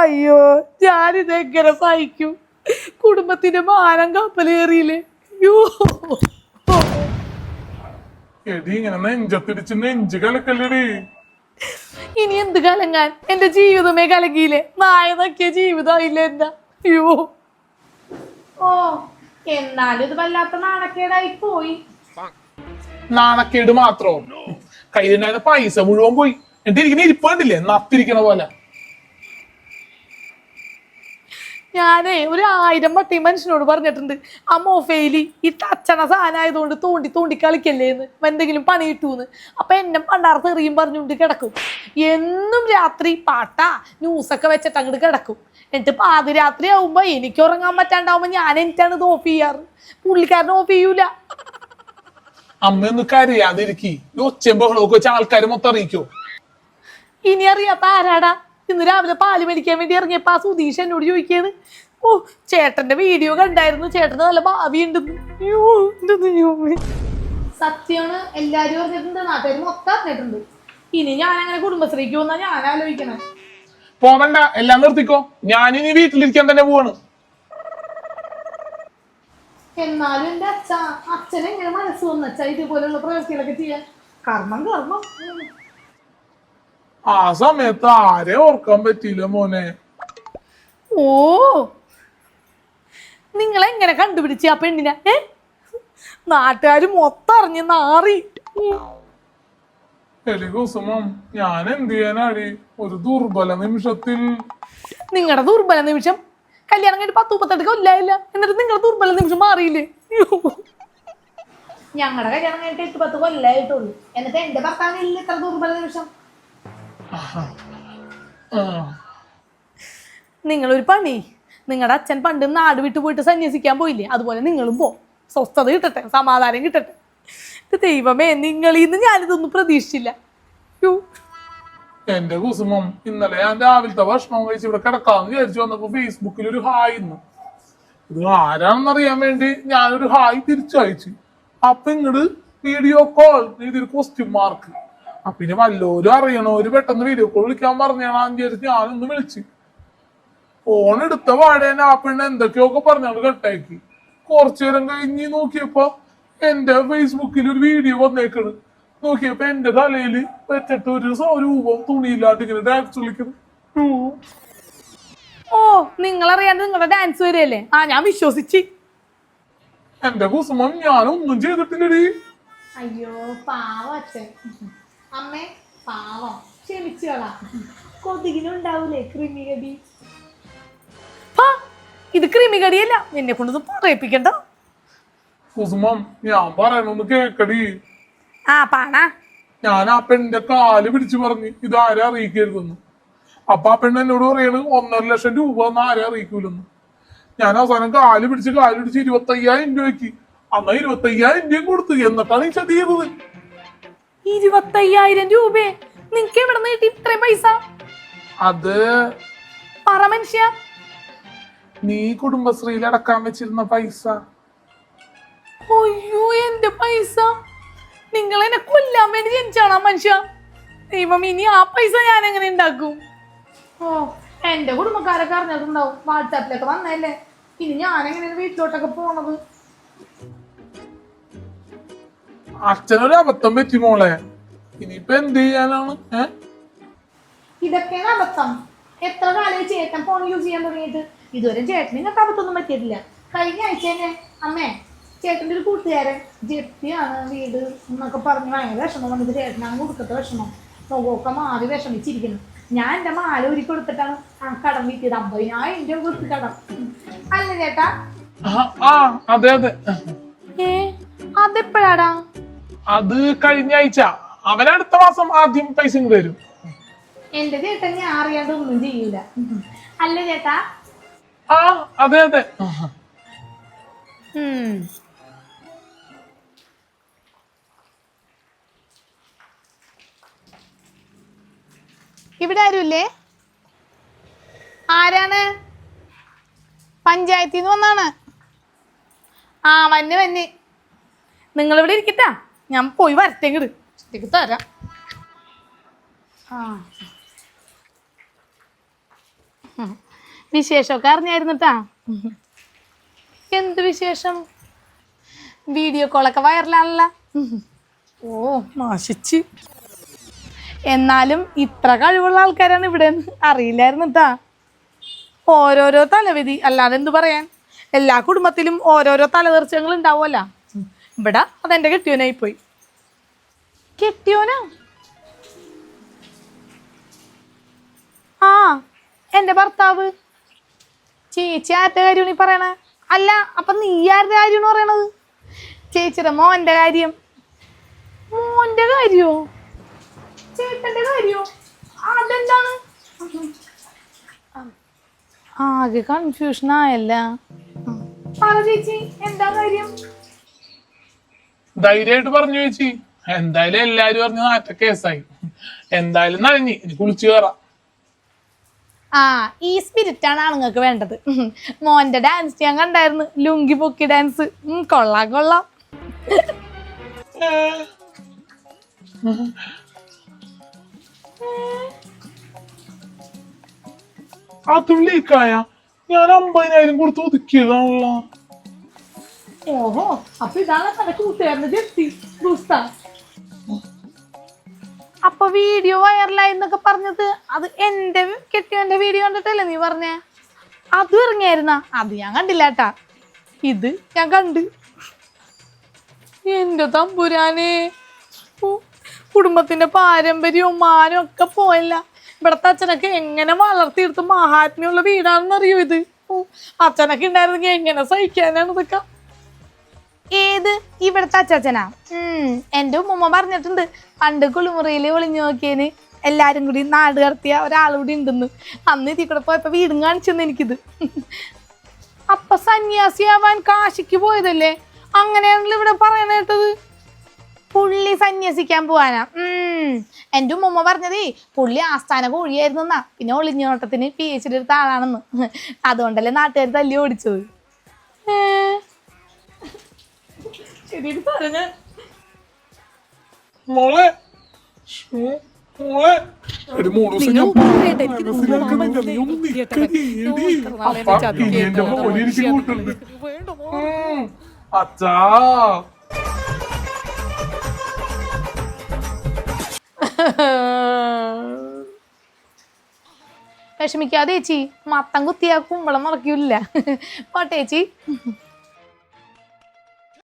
അയ്യോ ഞാനിത് എങ്ങനെ സഹിക്കും? കുടുംബത്തിന്റെ മാനം കപ്പലേറിയില്ലേ? അയ്യോ എടി ഇങ്ങനെ നെഞ്ചത്തിടിച്ച് നെഞ്ച് കലക്കല്ലടി. ഇനി എന്ത് കലങ്ങാൻ? എന്റെ ജീവിതമേ കലങ്ങിയില്ലേ? നായ നോക്കിയ ജീവിതമായില്ല എന്താ അയ്യോ ഓ എന്നാലും ഇത് വല്ലാത്ത നാണക്കേടായി പോയി. നാണക്കേട് മാത്രം. കയ്യിലുണ്ടായിരുന്ന പൈസ മുഴുവൻ പോയി. എന്നിട്ട് ഇരിക്കുന്ന ഇരിപ്പുണ്ടില്ലേ നത്തിരിക്കണ പോലെ. ഞാനേ ഒരു ആയിരം വട്ടി മനുഷ്യനോട് പറഞ്ഞിട്ടുണ്ട് അമ്മോ ഫെയിലി ഈ തച്ചണ സാധനമായതുകൊണ്ട് തോണ്ടി തോണ്ടി കളിക്കല്ലേ എന്ന് എന്തെങ്കിലും പണി കിട്ടൂന്ന്? അപ്പൊ എന്നെ പണ്ടാർത്ത് എറിയും പറഞ്ഞുകൊണ്ട് കിടക്കും. എന്നും രാത്രി പാട്ടാ ന്യൂസൊക്കെ വെച്ചിട്ട് അങ്ങോട്ട് കിടക്കും. എന്നിട്ട് പാതിരാത്രി ആവുമ്പോ എനിക്ക് ഉറങ്ങാൻ പറ്റാണ്ടാവുമ്പോ ഞാൻ എനിക്കാണ് ഇത് ഓഫ് ചെയ്യാറ്. പുള്ളിക്കാരൻ ഓഫ് ചെയ്യൂല. അമ്മയൊന്നും കരയാതിരിക്കും കരയാതിരിക്കി. ഈ ഒച്ചയും ബഹളമൊക്കെ വെച്ച് ആൾക്കാർ മൊത്തം അറിയിക്കോ? ഇനി അറിയാത്ത ആരാടാ? ഇന്ന് രാവിലെ പാൽ മേടിക്കാൻ വേണ്ടി ഇറങ്ങിയപ്പോ ആ സുധീഷ് എന്നോട് ചോദിക്കാണ് ഓ ചേട്ടന്റെ വീഡിയോ കണ്ടായിരുന്നു ചേട്ടന് നല്ല ഭാവി ഉണ്ടെന്ന്. സത്യമാണ് എല്ലാരും അറിഞ്ഞിട്ടുണ്ട് നാട്ടുകാർ മൊത്തം അറിഞ്ഞിട്ടുണ്ട്. ഇനി ഞാൻ അങ്ങനെ കുടുംബശ്രീക്ക് വന്നാ ഞാൻ ആലോചിക്കണേ. പോവണ്ട എല്ലാം നിർത്തിക്കോ. ഞാനിനി വീട്ടിലിരിക്കാൻ തന്നെ പോവാണ്. എന്നാലും എന്റെ അച്ഛ അച്ഛനെങ്ങനെ മനസ്സ് വന്നു ഇതുപോലെയുള്ള ഇതുപോലുള്ള പ്രവൃത്തികളൊക്കെ ചെയ്യാൻ? കർമ്മം കർമ്മം. ആ സമയത്ത് ആരെ ഓർക്കാൻ പറ്റിയില്ല മോനെ? ഓ നിങ്ങൾ എങ്ങനെ കണ്ടുപിടിച്ച ആ പെണ്ണിനെ? ഏ? നാട്ടുകാർ മൊത്തം അറിഞ്ഞ് നാറി. എലി കുസുമം ഞാൻ എന്ത് ചെയ്യാനാടി? ഒരു ദുർബല നിമിഷത്തിൽ. നിങ്ങളുടെ ദുർബല നിമിഷം? കല്യാണം കഴിഞ്ഞ് പത്ത് മുപ്പത്തെട്ട് കൊല്ലായില്ല. എന്നിട്ട് നിങ്ങളുടെ ദുർബല നിമിഷം മാറിയില്ലേ? ഞങ്ങളുടെ കല്യാണം കഴിഞ്ഞിട്ട് എട്ട് പത്ത് കൊല്ലായിട്ടുള്ളൂ. എന്നിട്ട് എന്റെ ഭർത്താവിനില്ല ഇത്ര ദുർബല നിമിഷം. നിങ്ങളൊരു പണി. നിങ്ങളുടെ അച്ഛൻ പണ്ട് നാട് വിട്ടു പോയിട്ട് സന്യസിക്കാൻ പോയില്ലേ? അതുപോലെ നിങ്ങളും പോ. സ്വസ്ഥത കിട്ടട്ടെ സമാധാനം കിട്ടട്ടെ. ദൈവമേ നിങ്ങളിൽ നിന്ന് ഞാനിതൊന്നും പ്രതീക്ഷിച്ചില്ല. എന്റെ കുസുമം ഇന്നലെ ഞാൻ രാവിലത്തെ ഭക്ഷണം കഴിച്ച് ഇവിടെ കിടക്കാന്ന് വിചാരിച്ചു വന്നപ്പോ ഫേസ്ബുക്കിൽ ഒരു ഹായ് ഇന്ന്. ഇത് ആരാണെന്നറിയാൻ വേണ്ടി ഞാനൊരു ഹായ് തിരിച്ചയച്ചു. അപ്പൊ ഇങ്ങട് വീഡിയോ കോൾ ഇതിൽ ക്വസ്റ്റ്യൻ മാർക്ക് പിന്നെ വല്ലോരും ഒരു പെട്ടെന്ന് വീഡിയോ കോൾ വിളിക്കാൻ പറഞ്ഞാണ് വിചാരിച്ച് ഞാനൊന്ന് വിളിച്ച്. ഫോൺ എടുത്ത പാടെ തന്നെ ആ പെണ്ണ് എന്തൊക്കെയൊക്കെ പറഞ്ഞാണ് കട്ടാക്കി കുറച്ചു നേരം കഴിഞ്ഞ് നോക്കിയപ്പോ എന്റെ ഫേസ്ബുക്കിൽ ഒരു വീഡിയോ വന്നേക്കണ്. നോക്കിയപ്പോ എന്റെ തലയിൽ വെച്ചിട്ട് ഒരു രൂപം തുണിയില്ലാണ്ട് ഇങ്ങനെ ഡാൻസ് കളിക്കുന്നു. ഓ നിങ്ങൾ അറിയാതെ നിങ്ങളുടെ ഡാൻസ് വരെയല്ലേ ആ ഞാൻ വിശ്വസിച്ച്. എന്റെ കുസുമം ഞാനൊന്നും ചെയ്തിട്ടില്ലടി. അയ്യോ പാവം അമ്മേ പാവം. ക്ഷമിച്ചോളാം. കൊതുകിനുണ്ടാവൂലേ കൃമികടി? ഇത് കൃമികടിയല്ല. എന്നെ കൊണ്ടൊന്നും പറയിപ്പിക്കണ്ട. കുസുമം ഞാൻ പറയണൊന്ന് കേക്കടി. ആ പാണ. ഞാൻ ആ പെണ്ണിന്റെ കാൽ പിടിച്ചു പറഞ്ഞു ആരെ അറിയിക്കരുതെന്ന്. അപ്പൊ ആ പെണ്ണ് എന്നോട് പറയാണ് ഒന്നര ലക്ഷം രൂപ എന്ന് ആരെ അറിയിക്കൂലെന്ന്. ഞാൻ അവസാനം കാൽ പിടിച്ച് കാൽ പിടിച്ച് ഇരുപത്തയ്യായിരം രൂപയ്ക്ക്. അന്ന് ഇരുപത്തയ്യായിരം രൂപയും കൊടുത്തു. എന്നിട്ടാണ് ഈ ചതി ചെയ്തത്. ഇരുപത്തയ്യായിരം രൂപയെ നിനക്ക് എവിടെ നിന്ന് കിട്ടി ഇത്രയും പൈസ? അത് പറ മനുഷ്യ. നീ കുടുംബശ്രീയിൽ അടക്കാൻ വെച്ചിരുന്ന പൈസ. അയ്യോ എന്റെ പൈസ. നിങ്ങൾ എന്നെ കൊല്ലാൻ വേണ്ടി ജനിച്ചാണോ മനുഷ്യ? ദൈവം ഇനി ആ പൈസ ഞാൻ എങ്ങനെ ഉണ്ടാക്കും? ഓ എന്റെ കുടുംബക്കാരൊക്കെ അറിഞ്ഞിട്ടുണ്ടാവും വാട്സാപ്പിലൊക്കെ വന്നല്ലേ ഇനി ഞാൻ എങ്ങനെയാണ് വീട്ടിലോട്ടൊക്കെ പോണത്? അച്ഛനൊരു അബദ്ധം പറ്റി മോളെ. ഇനിയിപ്പൊ എന്ത് ചെയ്യാനാണ്? ഏ? ഇതൊക്കെയാണ് അബദ്ധം. എത്ര കാലമായി ചേട്ടൻ ഫോൺ യൂസ് ചെയ്യാൻ തുടങ്ങിയിട്ട്? ഇതുവരെ ചേട്ടന് ഇങ്ങനത്തെ അബദ്ധമൊന്നും പറ്റിയിട്ടില്ല. കഴിഞ്ഞ ആഴ്ച തന്നെ അമ്മേ ചേട്ടന്റെ ഒരു കൂട്ടുകാരൻ ജപ്തിയാണ് വീട് എന്നൊക്കെ പറഞ്ഞ് ഭയങ്കര വിഷമം വന്നിട്ട് ചേട്ടനാണ് കൊടുക്കത്തെ വിഷമം. മുഖമൊക്കെ മാറി വിഷമിച്ചിരിക്കുന്നു. ഞാൻ എന്റെ മാല ഊരി കൊടുത്തിട്ടാണ് ആ കടം വീട്ടിയത്. അമ്പതിനായിരം രൂപ കൊടുത്ത് കടം. അല്ല ചേട്ടാ. അതെ അതെ. ഏ അതെപ്പോഴാടാ? അത് കഴിഞ്ഞ ആഴ്ച. അവൻ അടുത്ത മാസം ആദ്യം പൈസ ഇങ്ങ് തരും. എന്റെ ചേട്ടൻ ഞാൻ അറിയാണ്ട് ഒന്നും ചെയ്യൂല. അല്ല ചേട്ടാ? ആ അതെ അതെ. ഇവിടെ ആരുമില്ലേ ആരാണ്? പഞ്ചായത്തിൽ നിന്ന് വന്നാണ്. ആ വന്ന് വന്ന്. നിങ്ങൾ ഇവിടെ ഇരിക്കട്ടാ? ഞാൻ പോയി വരട്ടെങ്കിട്. ഇഷ്ടക്ക് തരാം. ആ. വിശേഷമൊക്കെ അറിഞ്ഞായിരുന്നിട്ടാ? എന്ത് വിശേഷം? വീഡിയോ കോളൊക്കെ വൈറലാണല്ല. ഓ മാശിച്ച് എന്നാലും ഇത്ര കഴിവുള്ള ആൾക്കാരാണ് ഇവിടെ. അറിയില്ലായിരുന്നിട്ടാ. ഓരോരോ തലവിധി അല്ലാതെ എന്ത് പറയാൻ? എല്ലാ കുടുംബത്തിലും ഓരോരോ തലതീർച്ചകൾ ഉണ്ടാവുമല്ല. ഇവിടെ അതെന്റെ കെട്ടിയോനായി പോയി. കെട്ടിയോനാ? ആ എന്റെ ഭർത്താവ്. ചേച്ചി ആരുടെ കാര്യമാണ് ഈ പറയണേ? അല്ല അപ്പൊ നീ ആരുടെ കാര്യമാണ് പറയണത്? ചേച്ചിയുടെ മോന്റെ കാര്യം. മോന്റെ കാര്യോ? ചേട്ടന്റെ കാര്യോ? അതെന്താണ്? ആകെ കൺഫ്യൂഷൻ ആയല്ല. പറ ചേച്ചി എന്താ കാര്യം? ധൈര്യമായിട്ട് പറഞ്ഞു ചേച്ചി. എന്തായാലും എല്ലാരും പറഞ്ഞു നാറ്റ കേസായി. എന്തായാലും നനഞ്ഞി. കുളിച്ചു കയറാം ആ ഈ സ്പിരിറ്റ് ആണ് ആണുങ്ങൾക്ക് വേണ്ടത്. മോന്റെ ഡാൻസ് ഞാൻ കണ്ടായിരുന്നു. ലുങ്കി പൊക്കി ഡാൻസ് കൊള്ളാം കൊള്ളാം. അതുള്ളിക്കായ ഞാൻ അമ്പതിനായിരം കൊടുത്ത് ഒതുക്കിയതാണല്ലോ. ഓഹോ അപ്പൊ ഇതാണ് തന്റെ കൂട്ടുകാരന്റെ ജെത്തി ദുസ്ത അപ്പൊ വീഡിയോ വൈറലായി എന്നൊക്കെ പറഞ്ഞത് അത് എന്റെ കെട്ടിയവന്റെ വീഡിയോ കണ്ടിട്ടല്ലേ നീ പറഞ്ഞേ? അത് ഇറങ്ങിയായിരുന്ന? അത് ഞാൻ കണ്ടില്ല കേട്ടാ ഇത് ഞാൻ കണ്ട്. എന്റെ തമ്പുരാനെ. കുടുംബത്തിന്റെ പാരമ്പര്യവും മാനും ഒക്കെ പോയല്ല. ഇവിടത്തെ അച്ഛനൊക്കെ എങ്ങനെ വളർത്തിയെടുത്ത് മഹാത്മ്യമുള്ള വീടാണെന്നറിയോ ഇത്? അച്ഛനൊക്കെ ഉണ്ടായിരുന്നെങ്കിൽ എങ്ങനെ സഹിക്കാനാണ് ഇതൊക്കെ? ഏത്? ഇവിടുത്തെ അച്ചാച്ചനാ. എന്റെ ഉമ്മ പറഞ്ഞിട്ടുണ്ട് പണ്ട് കുളിമുറിയിൽ ഒളിഞ്ഞു നോക്കിയതിന് എല്ലാരും കൂടി നാട് കടത്തിയ ഒരാൾ കൂടി ഉണ്ടെന്ന്. അന്ന് ഇതിൽ കൂടെ പോയപ്പോ വീടും കാണിച്ചെന്ന് എനിക്കിത്. അപ്പൊ സന്യാസിയാവാൻ കാശിക്ക് പോയതല്ലേ? അങ്ങനെയാണല്ലോ ഇവിടെ പറയണ പുള്ളി സന്യസിക്കാൻ പോവാനാ. ഉം എന്റെ ഉമ്മ പറഞ്ഞതേ പുള്ളി ആസ്ഥാന കോഴിയായിരുന്നു എന്നാ പിന്നെ ഒളിഞ്ഞോട്ടത്തിന് പി എച്ച് ഡി എടുത്ത ആളാണെന്ന്. അതുകൊണ്ടല്ലേ നാട്ടുകാർ തല്ലി ഓടിച്ചത്. ശരി പറഞ്ഞ. മോളെ. മോളെ. ഒരു മൂന്ന് ദിവസം ഞാൻ മനസ്സിലാക്കുന്നില്ല. നീ ഒന്ന് നിക്കടി, എന്റെ മോനെ എനിക്ക് കൂട്ടുണ്ട്. അച്ഛാ. വിഷമിക്കാതെ ചേച്ചി മത്തം കുത്തിയാ കുമ്പളം മറക്കൂല പോട്ടെ ചേച്ചി.